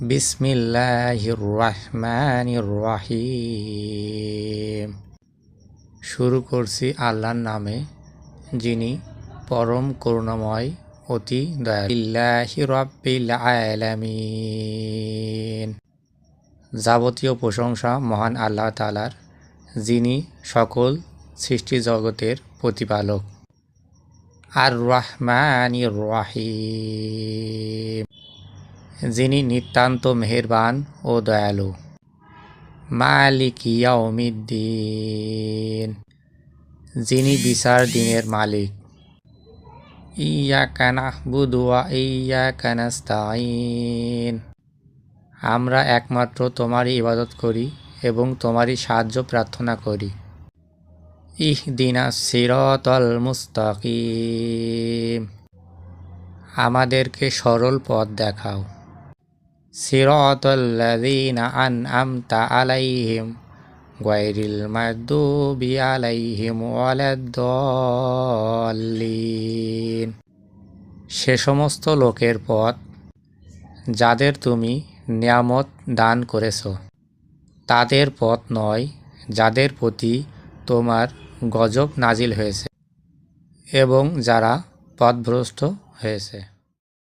বিসমিল্লাহির রহমানির রহিম। শুরু করছি আল্লাহর নামে, যিনি পরম করুণাময়, অতি দয়াল্লাহি রব্বিল আলামিন। যাবতীয় প্রশংসা মহান আল্লাহ তালার যিনি সকল সৃষ্টি জগতের প্রতিপালক। আর রহমানির রহিম। যিনি নিতান্ত মেহেরবান ও দয়ালু। মালিক ইয়াউমিদ্দিন, যিনি বিচার দিনের মালিক। ইয়া কানা বুদুয়া ইয়া কানাস্তাইন আমরা একমাত্র তোমারই ইবাদত করি এবং তোমারই সাহায্য প্রার্থনা করি। ইহ দিনা সিরতল মুস্তাকিম। আমাদেরকে সরল পথ দেখাও। সিরতল্লাযীনা আনআমতা আলাইহিম গায়রিল মাগদুবি আলাইহিম ওয়ালাদ-দাল্লিন। সে সমস্ত লোকের পথ যাদের তুমি নিয়ামত দান করেছ, তাদের পথ নয় যাদের প্রতি তোমার গজব নাজিল হয়েছে এবং যারা পথভ্রষ্ট হয়েছে।